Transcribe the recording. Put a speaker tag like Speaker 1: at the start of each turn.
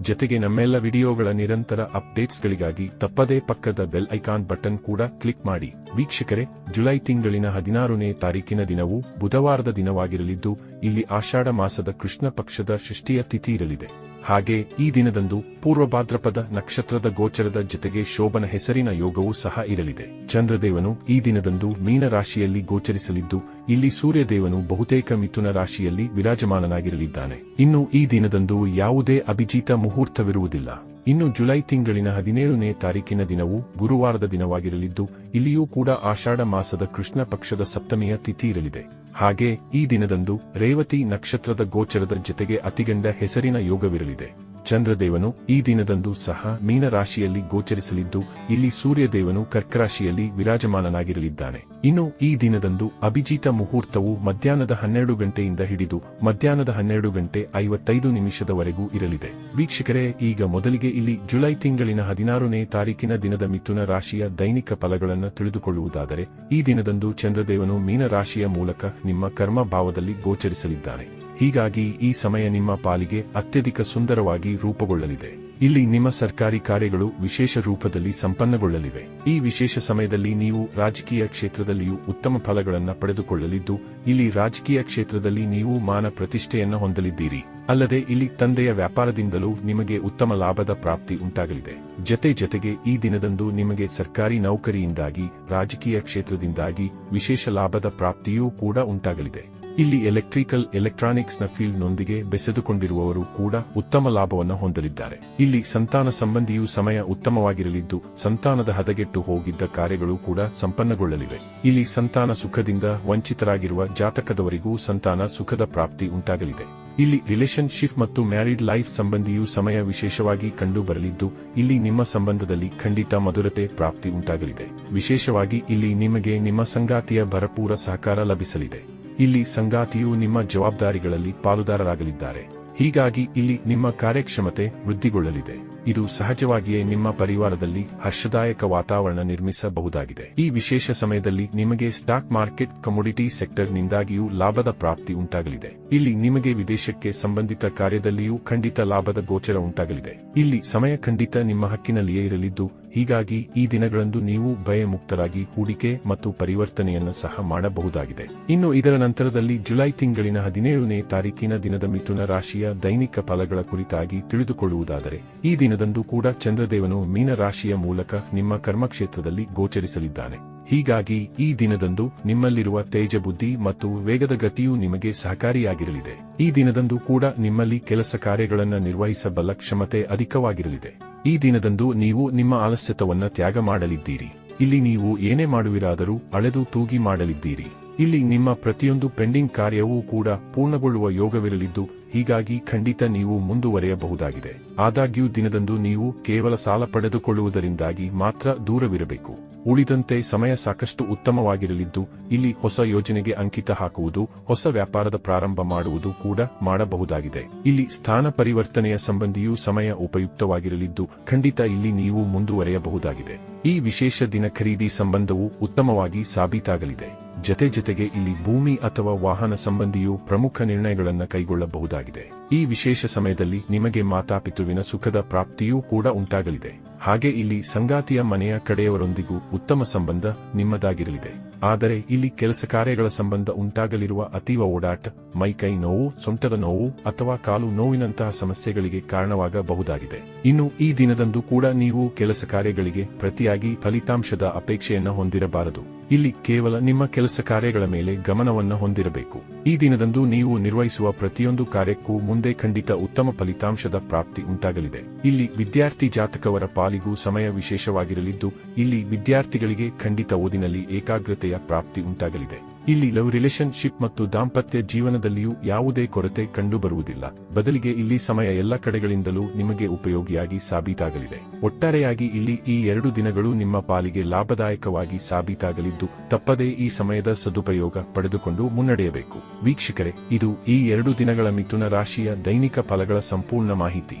Speaker 1: ಜತೆಗೆ ನಮ್ಮೆಲ್ಲ ವಿಡಿಯೋಗಳ ನಿರಂತರ ಅಪ್ಡೇಟ್ಸ್ಗಳಿಗಾಗಿ ತಪ್ಪದೇ ಪಕ್ಕದ ಬೆಲ್ ಐಕಾನ್ ಬಟನ್ ಕೂಡ ಕ್ಲಿಕ್ ಮಾಡಿ. ವೀಕ್ಷಕರೇ, ಜುಲೈ ತಿಂಗಳಿನ ಹದಿನಾರನೇ ತಾರೀಕಿನ ದಿನವು ಬುಧವಾರದ ದಿನವಾಗಿರಲಿದ್ದು, ಇಲ್ಲಿ ಆಷಾಢ ಮಾಸದ ಕೃಷ್ಣ ಪಕ್ಷದ ಷಷ್ಠಿಯ ತಿಥಿ ಇರಲಿದೆ. ಹಾಗೆ ಈ ದಿನದಂದು ಪೂರ್ವಭಾದ್ರಪದ ನಕ್ಷತ್ರದ ಗೋಚರದ ಜತೆಗೆ ಶೋಭನ ಹೆಸರಿನ ಯೋಗವೂ ಸಹ ಇರಲಿದೆ. ಚಂದ್ರದೇವನು ಈ ದಿನದಂದು ಮೀನ ರಾಶಿಯಲ್ಲಿ ಗೋಚರಿಸಲಿದ್ದು, ಇಲ್ಲಿ ಸೂರ್ಯದೇವನು ಬಹುತೇಕ ಮಿಥುನ ರಾಶಿಯಲ್ಲಿ ವಿರಾಜಮಾನನಾಗಿರಲಿದ್ದಾನೆ. ಇನ್ನು ಈ ದಿನದಂದು ಯಾವುದೇ ಅಭಿಜಿತ ಮುಹೂರ್ತವಿರುವುದಿಲ್ಲ. ಇನ್ನು ಜುಲೈ ತಿಂಗಳಿನ ಹದಿನೇಳನೇ ತಾರೀಕಿನ ದಿನವು ಗುರುವಾರದ ದಿನವಾಗಿರಲಿದ್ದು, ಇಲ್ಲಿಯೂ ಕೂಡ ಆಷಾಢ ಮಾಸದ ಕೃಷ್ಣ ಪಕ್ಷದ ಸಪ್ತಮಿಯ ತಿಥಿ ಇರಲಿದೆ. ಹಾಗೆ ಈ ದಿನದಂದು ರೇವತಿ ನಕ್ಷತ್ರದ ಗೋಚರದ ಜತೆಗೆ ಅತಿಗಂಡ ಹೆಸರಿನ ಯೋಗವಿರಲಿದೆ. ಚಂದ್ರದೇವನು ಈ ದಿನದಂದು ಸಹ ಮೀನ ರಾಶಿಯಲ್ಲಿ ಗೋಚರಿಸಲಿದ್ದು, ಇಲ್ಲಿ ಸೂರ್ಯದೇವನು ಕರ್ಕರಾಶಿಯಲ್ಲಿ ವಿರಾಜಮಾನನಾಗಿರಲಿದ್ದಾನೆ. ಇನ್ನು ಈ ದಿನದಂದು ಅಭಿಜಿತ ಮುಹೂರ್ತವು ಮಧ್ಯಾಹ್ನದ ಹನ್ನೆರಡು ಗಂಟೆಯಿಂದ ಹಿಡಿದು ಮಧ್ಯಾಹ್ನದ ಹನ್ನೆರಡು ಗಂಟೆ ಐವತ್ತೈದು ನಿಮಿಷದವರೆಗೂ ಇರಲಿದೆ. ವೀಕ್ಷಕರೇ, ಈಗ ಮೊದಲಿಗೆ ಇಲ್ಲಿ ಜುಲೈ ತಿಂಗಳಿನ ಹದಿನಾರನೇ ತಾರೀಕಿನ ದಿನದ ಮಿಥುನ ರಾಶಿಯ ದೈನಿಕ ಫಲಗಳನ್ನು ತಿಳಿದುಕೊಳ್ಳುವುದಾದರೆ, ಈ ದಿನದಂದು ಚಂದ್ರದೇವನು ಮೀನ ರಾಶಿಯ ಮೂಲಕ ನಿಮ್ಮ ಕರ್ಮ ಭಾವದಲ್ಲಿ ಗೋಚರಿಸಲಿದ್ದಾನೆ. ಹೀಗಾಗಿ ಈ ಸಮಯ ನಿಮ್ಮ ಪಾಲಿಗೆ ಅತ್ಯಧಿಕ ಸುಂದರವಾಗಿ ರೂಪುಗೊಳ್ಳಲಿದೆ. ಇಲ್ಲಿ ನಿಮ್ಮ ಸರ್ಕಾರಿ ಕಾರ್ಯಗಳು ವಿಶೇಷ ರೂಪದಲ್ಲಿ ಸಂಪನ್ನಗೊಳ್ಳಲಿವೆ. ಈ ವಿಶೇಷ ಸಮಯದಲ್ಲಿ ನೀವು ರಾಜಕೀಯ ಕ್ಷೇತ್ರದಲ್ಲಿಯೂ ಉತ್ತಮ ಫಲಗಳನ್ನು ಪಡೆದುಕೊಳ್ಳಲಿದ್ದು, ಇಲ್ಲಿ ರಾಜಕೀಯ ಕ್ಷೇತ್ರದಲ್ಲಿ ನೀವು ಮಾನ ಪ್ರತಿಷ್ಠೆಯನ್ನು ಹೊಂದಲಿದ್ದೀರಿ. ಅಲ್ಲದೆ ಇಲ್ಲಿ ತಂದೆಯ ವ್ಯಾಪಾರದಿಂದಲೂ ನಿಮಗೆ ಉತ್ತಮ ಲಾಭದ ಪ್ರಾಪ್ತಿ ಉಂಟಾಗಲಿದೆ. ಜತೆ ಜತೆಗೆ ಈ ದಿನದಂದು ನಿಮಗೆ ಸರ್ಕಾರಿ ನೌಕರಿಯಿಂದಾಗಿ, ರಾಜಕೀಯ ಕ್ಷೇತ್ರದಿಂದಾಗಿ ವಿಶೇಷ ಲಾಭದ ಪ್ರಾಪ್ತಿಯೂ ಕೂಡ ಉಂಟಾಗಲಿದೆ. ಇಲ್ಲಿ ಎಲೆಕ್ಟ್ರಿಕಲ್ ಎಲೆಕ್ಟ್ರಾನಿಕ್ಸ್ನ ಫೀಲ್ಡ್ನೊಂದಿಗೆ ಬೆಸೆದುಕೊಂಡಿರುವವರು ಕೂಡ ಉತ್ತಮ ಲಾಭವನ್ನು ಹೊಂದಲಿದ್ದಾರೆ. ಇಲ್ಲಿ ಸಂತಾನ ಸಂಬಂಧಿಯು ಸಮಯ ಉತ್ತಮವಾಗಿರಲಿದ್ದು, ಸಂತಾನದ ಹದಗೆಟ್ಟು ಹೋಗಿದ್ದ ಕಾರ್ಯಗಳು ಕೂಡ ಸಂಪನ್ನಗೊಳ್ಳಲಿವೆ. ಇಲ್ಲಿ ಸಂತಾನ ಸುಖದಿಂದ ವಂಚಿತರಾಗಿರುವ ಜಾತಕದವರಿಗೂ ಸಂತಾನ ಸುಖದ ಪ್ರಾಪ್ತಿ ಉಂಟಾಗಲಿದೆ. ಇಲ್ಲಿ ರಿಲೇಶನ್ಶಿಪ್ ಮತ್ತು ಮ್ಯಾರಿಡ್ ಲೈಫ್ ಸಂಬಂಧಿಯು ಸಮಯ ವಿಶೇಷವಾಗಿ ಕಂಡು ಬರಲಿದ್ದು ಇಲ್ಲಿ ನಿಮ್ಮ ಸಂಬಂಧದಲ್ಲಿ ಖಂಡಿತ ಮಧುರತೆ ಪ್ರಾಪ್ತಿ ಉಂಟಾಗಲಿದೆ. ವಿಶೇಷವಾಗಿ ಇಲ್ಲಿ ನಿಮಗೆ ನಿಮ್ಮ ಸಂಗಾತಿಯ ಭರಪೂರ ಸಹಕಾರ ಲಭಿಸಲಿದೆ. ಇಲ್ಲಿ ಸಂಗಾತಿಯು ನಿಮ್ಮ ಜವಾಬ್ದಾರಿಗಳಲ್ಲಿ ಪಾಲುದಾರರಾಗಲಿದ್ದಾರೆ. ಹೀಗಾಗಿ ಇಲ್ಲಿ ನಿಮ್ಮ ಕಾರ್ಯಕ್ಷಮತೆ ವೃದ್ಧಿಗೊಳ್ಳಲಿದೆ. ಇದು ಸಹಜವಾಗಿಯೇ ನಿಮ್ಮ ಪರಿವಾರದಲ್ಲಿ ಹರ್ಷದಾಯಕ ವಾತಾವರಣ ನಿರ್ಮಿಸಬಹುದಾಗಿದೆ. ಈ ವಿಶೇಷ ಸಮಯದಲ್ಲಿ ನಿಮಗೆ ಸ್ಟಾಕ್ ಮಾರ್ಕೆಟ್ ಕಮೋಡಿಟಿ ಸೆಕ್ಟರ್ನಿಂದಾಗಿಯೂ ಲಾಭದ ಪ್ರಾಪ್ತಿ ಉಂಟಾಗಲಿದೆ. ಇಲ್ಲಿ ನಿಮಗೆ ವಿದೇಶಕ್ಕೆ ಸಂಬಂಧಿತ ಕಾರ್ಯದಲ್ಲಿಯೂ ಖಂಡಿತ ಲಾಭದ ಗೋಚರ ಉಂಟಾಗಲಿದೆ. ಇಲ್ಲಿ ಸಮಯ ಖಂಡಿತ ನಿಮ್ಮ ಹಕ್ಕಿನಲ್ಲಿಯೇ ಇರಲಿದ್ದು, ಹೀಗಾಗಿ ಈ ದಿನಗಳಂದು ನೀವು ಭಯಮುಕ್ತರಾಗಿ ಹೂಡಿಕೆ ಮತ್ತು ಪರಿವರ್ತನೆಯನ್ನು ಸಹ ಮಾಡಬಹುದಾಗಿದೆ. ಇನ್ನು ಇದರ ನಂತರದಲ್ಲಿ ಜುಲೈ ತಿಂಗಳಿನ ಹದಿನೇಳನೇ ತಾರೀಕಿನ ದಿನದ ಮಿಥುನ ರಾಶಿಯ ದೈನಿಕ ಫಲಗಳ ಕುರಿತಾಗಿ ತಿಳಿದುಕೊಳ್ಳುವುದಾದರೆ, ಈ ದಿನದಂದು ಕೂಡ ಚಂದ್ರದೇವನು ಮೀನ ರಾಶಿಯ ಮೂಲಕ ನಿಮ್ಮ ಕರ್ಮಕ್ಷೇತ್ರದಲ್ಲಿ ಗೋಚರಿಸಲಿದ್ದಾನೆ. ಹೀಗಾಗಿ, ಈ ದಿನದಂದು ನಿಮ್ಮಲ್ಲಿರುವ ತೇಜ ಬುದ್ಧಿ ಮತ್ತು ವೇಗದ ಗತಿಯು ನಿಮಗೆ ಸಹಕಾರಿಯಾಗಿರಲಿದೆ. ಈ ದಿನದಂದು ಕೂಡ ನಿಮ್ಮಲ್ಲಿ ಕೆಲಸ ಕಾರ್ಯಗಳನ್ನು ನಿರ್ವಹಿಸಬಲ್ಲ ಕ್ಷಮತೆ ಅಧಿಕವಾಗಿರಲಿದೆ. ಈ ದಿನದಂದು ನೀವು ನಿಮ್ಮ ಆಲಸ್ಯತವನ್ನ ತ್ಯಾಗ ಮಾಡಲಿದ್ದೀರಿ. ಇಲ್ಲಿ ನೀವು ಏನೇ ಮಾಡುವಿರಾದರೂ ಅಳೆದು ತೂಗಿ ಮಾಡಲಿದ್ದೀರಿ. ಇಲ್ಲಿ ನಿಮ್ಮ ಪ್ರತಿಯೊಂದು ಪೆಂಡಿಂಗ್ ಕಾರ್ಯವೂ ಕೂಡ ಪೂರ್ಣಗೊಳ್ಳುವ ಯೋಗವಿರಲಿದ್ದು ಹೀಗಾಗಿ ಖಂಡಿತ ನೀವು ಮುಂದುವರೆಯಬಹುದಾಗಿದೆ. ಆದಾಗ್ಯೂ ದಿನದಂದು ನೀವು ಕೇವಲ ಸಾಲ ಪಡೆದುಕೊಳ್ಳುವುದರಿಂದಾಗಿ ಮಾತ್ರ ದೂರವಿರಬೇಕು. ಉಳಿದಂತೆ ಸಮಯ ಸಾಕಷ್ಟು ಉತ್ತಮವಾಗಿರಲಿದ್ದು, ಇಲ್ಲಿ ಹೊಸ ಯೋಜನೆಗೆ ಅಂಕಿತ ಹಾಕುವುದು, ಹೊಸ ವ್ಯಾಪಾರದ ಪ್ರಾರಂಭ ಮಾಡುವುದು ಕೂಡ ಮಾಡಬಹುದಾಗಿದೆ. ಇಲ್ಲಿ ಸ್ಥಾನ ಪರಿವರ್ತನೆಯ ಸಂಬಂಧಿಯೂ ಸಮಯ ಉಪಯುಕ್ತವಾಗಿರಲಿದ್ದು, ಖಂಡಿತ ಇಲ್ಲಿ ನೀವು ಮುಂದುವರೆಯಬಹುದಾಗಿದೆ. ಈ ವಿಶೇಷ ದಿನ ಖರೀದಿ ಸಂಬಂಧವು ಉತ್ತಮವಾಗಿ ಸಾಬೀತಾಗಲಿದೆ. ಜತೆ ಜತೆಗೆ ಇಲ್ಲಿ ಭೂಮಿ ಅಥವಾ ವಾಹನ ಸಂಬಂಧಿಯೂ ಪ್ರಮುಖ ನಿರ್ಣಯಗಳನ್ನು ಕೈಗೊಳ್ಳಬಹುದಾಗಿದೆ. ಈ ವಿಶೇಷ ಸಮಯದಲ್ಲಿ ನಿಮಗೆ ಮಾತಾಪಿತುವಿನ ಸುಖದ ಪ್ರಾಪ್ತಿಯೂ ಕೂಡ ಉಂಟಾಗಲಿದೆ. ಹಾಗೆ ಇಲ್ಲಿ ಸಂಗಾತಿಯ ಮನೆಯ ಕಡೆಯವರೊಂದಿಗೂ ಉತ್ತಮ ಸಂಬಂಧ ನಿಮ್ಮದಾಗಿರಲಿದೆ. ಆದರೆ ಇಲ್ಲಿ ಕೆಲಸ ಕಾರ್ಯಗಳ ಸಂಬಂಧ ಉಂಟಾಗಲಿರುವ ಅತೀವ ಓಡಾಟ ಮೈಕೈ ನೋವು, ಸೊಂಟದ ನೋವು ಅಥವಾ ಕಾಲು ನೋವಿನಂತಹ ಸಮಸ್ಯೆಗಳಿಗೆ ಕಾರಣವಾಗಬಹುದಾಗಿದೆ. ಇನ್ನು ಈ ದಿನದಂದು ಕೂಡ ನೀವು ಕೆಲಸ ಕಾರ್ಯಗಳಿಗೆ ಪ್ರತಿಯಾಗಿ ಫಲಿತಾಂಶದ ಅಪೇಕ್ಷೆಯನ್ನು ಹೊಂದಿರಬಾರದು. ಇಲ್ಲಿ ಕೇವಲ ನಿಮ್ಮ ಕೆಲಸ ಕಾರ್ಯಗಳ ಮೇಲೆ ಗಮನವನ್ನು ಹೊಂದಿರಬೇಕು. ಈ ದಿನದಂದು ನೀವು ನಿರ್ವಹಿಸುವ ಪ್ರತಿಯೊಂದು ಕಾರ್ಯಕ್ಕೂ ಮುಂದೆ ಖಂಡಿತ ಉತ್ತಮ ಫಲಿತಾಂಶದ ಪ್ರಾಪ್ತಿ ಉಂಟಾಗಲಿದೆ. ಇಲ್ಲಿ ವಿದ್ಯಾರ್ಥಿ ಜಾತಕವರ ಪಾಲಿಗೂ ಸಮಯ ವಿಶೇಷವಾಗಿರಲಿದ್ದು, ಇಲ್ಲಿ ವಿದ್ಯಾರ್ಥಿಗಳಿಗೆ ಖಂಡಿತ ಓದಿನಲ್ಲಿ ಏಕಾಗ್ರತೆಯ ಪ್ರಾಪ್ತಿ ಉಂಟಾಗಲಿದೆ. ಇಲ್ಲಿ ಲವ್ ರಿಲೇಶನ್ಶಿಪ್ ಮತ್ತು ದಾಂಪತ್ಯ ಜೀವನದಲ್ಲಿಯೂ ಯಾವುದೇ ಕೊರತೆ ಕಂಡುಬರುವುದಿಲ್ಲ. ಬದಲಿಗೆ ಇಲ್ಲಿ ಸಮಯ ಎಲ್ಲ ಕಡೆಗಳಿಂದಲೂ ನಿಮಗೆ ಉಪಯೋಗಿಯಾಗಿ ಸಾಬೀತಾಗಲಿದೆ. ಒಟ್ಟಾರೆಯಾಗಿ ಇಲ್ಲಿ ಈ ಎರಡು ದಿನಗಳು ನಿಮ್ಮ ಪಾಲಿಗೆ ಲಾಭದಾಯಕವಾಗಿ ಸಾಬೀತಾಗಲಿದ್ದು, ತಪ್ಪದೇ ಈ ಸಮಯದ ಸದುಪಯೋಗ ಪಡೆದುಕೊಂಡು ಮುನ್ನಡೆಯಬೇಕು. ವೀಕ್ಷಕರೇ, ಇದು ಈ ಎರಡು ದಿನಗಳ ಮಿಥುನ ರಾಶಿಯ ದೈನಿಕ ಫಲಗಳ ಸಂಪೂರ್ಣ ಮಾಹಿತಿ.